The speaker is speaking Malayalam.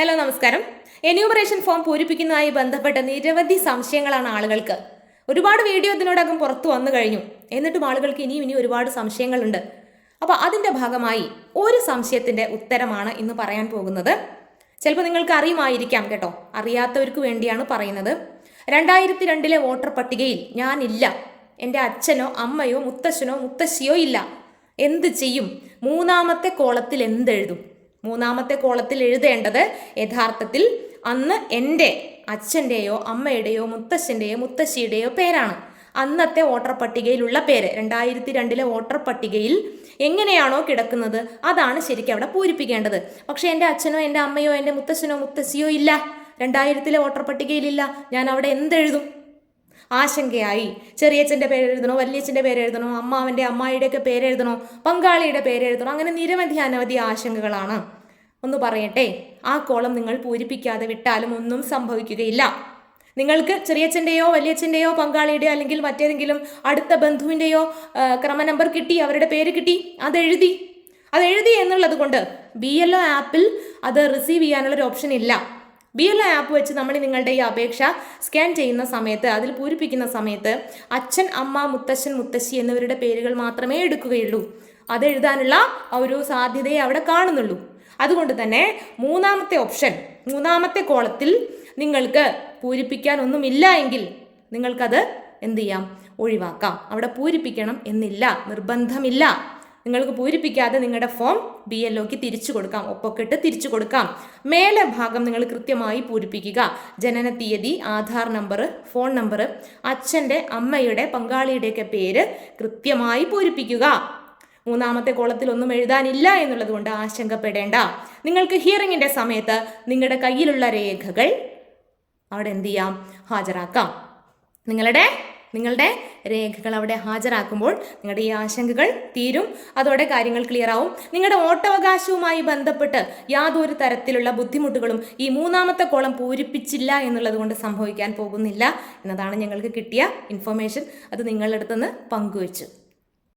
ഹലോ നമസ്കാരം. എന്യൂമറേഷൻ ഫോം പൂരിപ്പിക്കുന്നതുമായി ബന്ധപ്പെട്ട നിരവധി സംശയങ്ങളാണ് ആളുകൾക്ക്. ഒരുപാട് വീഡിയോ ഇതിനോടകം പുറത്തു വന്നു കഴിഞ്ഞു. എന്നിട്ടും ആളുകൾക്ക് ഇനിയും ഇനിയും ഒരുപാട് സംശയങ്ങളുണ്ട്. അപ്പോൾ അതിന്റെ ഭാഗമായി ഒരു സംശയത്തിന്റെ ഉത്തരമാണ് ഇന്ന് പറയാൻ പോകുന്നത്. ചിലപ്പോൾ നിങ്ങൾക്ക് അറിയുമായിരിക്കാം കേട്ടോ. അറിയാത്തവർക്ക് വേണ്ടിയാണ് പറയുന്നത്. രണ്ടായിരത്തി രണ്ടിലെ വോട്ടർ പട്ടികയിൽ ഞാനില്ല. എന്റെ അച്ഛനോ അമ്മയോ മുത്തശ്ശനോ മുത്തശ്ശിയോ ഇല്ല. എന്ത് ചെയ്യും? മൂന്നാമത്തെ കോളത്തിൽ എന്തെഴുതും? മൂന്നാമത്തെ കോളത്തിൽ എഴുതേണ്ടത് യഥാർത്ഥത്തിൽ അന്ന് എന്റെ അച്ഛന്റെയോ അമ്മയുടെയോ മുത്തശ്ശന്റെയോ മുത്തശ്ശിയുടെയോ പേരാണ്. അന്നത്തെ വോട്ടർ പട്ടികയിലുള്ള പേര്. രണ്ടായിരത്തി രണ്ടിലെ വോട്ടർ പട്ടികയിൽ എങ്ങനെയാണോ കിടക്കുന്നത്? അതാണ് ശരിക്കും അവിടെ പൂരിപ്പിക്കേണ്ടത്. പക്ഷേ എന്റെ അച്ഛനോ എന്റെ അമ്മയോ എന്റെ മുത്തശ്ശനോ മുത്തശ്ശിയോ ഇല്ല. രണ്ടായിരത്തിലെ വോട്ടർ പട്ടികയിലില്ല. ഞാൻ അവിടെ എന്തെഴുതും? ആശങ്കയായി. ചെറിയച്ഛന്റെ പേരെഴുതണോ വലിയച്ഛന്റെ പേരെഴുതണോ അമ്മാവന്റെ അമ്മായിയുടെയൊക്കെ പേരെഴുതണോ പങ്കാളിയുടെ പേരെഴുതണോ അങ്ങനെ നിരവധി അനവധി ആശങ്കകളാണ്. ഒന്ന് പറയട്ടെ ആ കോളം നിങ്ങൾ പൂരിപ്പിക്കാതെ വിട്ടാലും ഒന്നും സംഭവിക്കുകയില്ല. നിങ്ങൾക്ക് ചെറിയച്ഛന്റെയോ വലിയച്ഛന്റെയോ പങ്കാളിയുടെയോ അല്ലെങ്കിൽ മറ്റേതെങ്കിലും അടുത്ത ബന്ധുവിന്റെയോ ക്രമ നമ്പർ കിട്ടി അവരുടെ പേര് കിട്ടി അതെഴുതി. അതെഴുതി എന്നുള്ളത് കൊണ്ട് ബി എൽ ഒ ആപ്പിൽ അത് റിസീവ് ചെയ്യാനുള്ളൊരു ഓപ്ഷൻ ഇല്ല. ബി എൽ ഒ ആപ്പ് വെച്ച് നമ്മൾ നിങ്ങളുടെ ഈ അപേക്ഷ സ്കാൻ ചെയ്യുന്ന സമയത്ത് അതിൽ പൂരിപ്പിക്കുന്ന സമയത്ത് അച്ഛൻ അമ്മ മുത്തശ്ശൻ മുത്തശ്ശി എന്നിവരുടെ പേരുകൾ മാത്രമേ എടുക്കുകയുള്ളൂ. അതെഴുതാനുള്ള ഒരു സാധ്യതയെ അവിടെ കാണുന്നുള്ളൂ. അതുകൊണ്ട് തന്നെ മൂന്നാമത്തെ ഓപ്ഷൻ മൂന്നാമത്തെ കോളത്തിൽ നിങ്ങൾക്ക് പൂരിപ്പിക്കാൻ ഒന്നുമില്ല എങ്കിൽ നിങ്ങൾക്കത് എന്ത് ചെയ്യാം? ഒഴിവാക്കാം. അവിടെ പൂരിപ്പിക്കണം എന്നില്ല നിർബന്ധമില്ല. നിങ്ങൾക്ക് പൂരിപ്പിക്കാതെ നിങ്ങളുടെ ഫോം ബി എൽ ഒക്ക് തിരിച്ചു കൊടുക്കാം. ഒപ്പൊക്കെ ഇട്ട് തിരിച്ചു കൊടുക്കാം. മേലെ ഭാഗം നിങ്ങൾ കൃത്യമായി പൂരിപ്പിക്കുക. ജനന തീയതി ആധാർ നമ്പർ ഫോൺ നമ്പർ അച്ഛന്റെ അമ്മയുടെ പങ്കാളിയുടെയൊക്കെ പേര് കൃത്യമായി പൂരിപ്പിക്കുക. മൂന്നാമത്തെ കോളത്തിൽ ഒന്നും എഴുതാനില്ല എന്നുള്ളത് കൊണ്ട് ആശങ്കപ്പെടേണ്ട. നിങ്ങൾക്ക് ഹിയറിങ്ങിന്റെ സമയത്ത് നിങ്ങളുടെ കയ്യിലുള്ള രേഖകൾ അവിടെ എന്ത് ചെയ്യാം? ഹാജരാക്കാം. നിങ്ങളുടെ നിങ്ങളുടെ രേഖകൾ അവിടെ ഹാജരാക്കുമ്പോൾ നിങ്ങളുടെ ഈ ആശങ്കകൾ തീരും. അതോടെ കാര്യങ്ങൾ ക്ലിയർ ആവും. നിങ്ങളുടെ ഓട്ടവകാശവുമായി ബന്ധപ്പെട്ട് യാതൊരു തരത്തിലുള്ള ബുദ്ധിമുട്ടുകളും ഈ മൂന്നാമത്തെ കോളം പൂരിപ്പിച്ചില്ല എന്നുള്ളത് കൊണ്ട് സംഭവിക്കാൻ പോകുന്നില്ല എന്നതാണ് ഞങ്ങൾക്ക് കിട്ടിയ ഇൻഫർമേഷൻ അത് നിങ്ങളുടെ അടുത്തുനിന്ന് പങ്കുവച്ചു.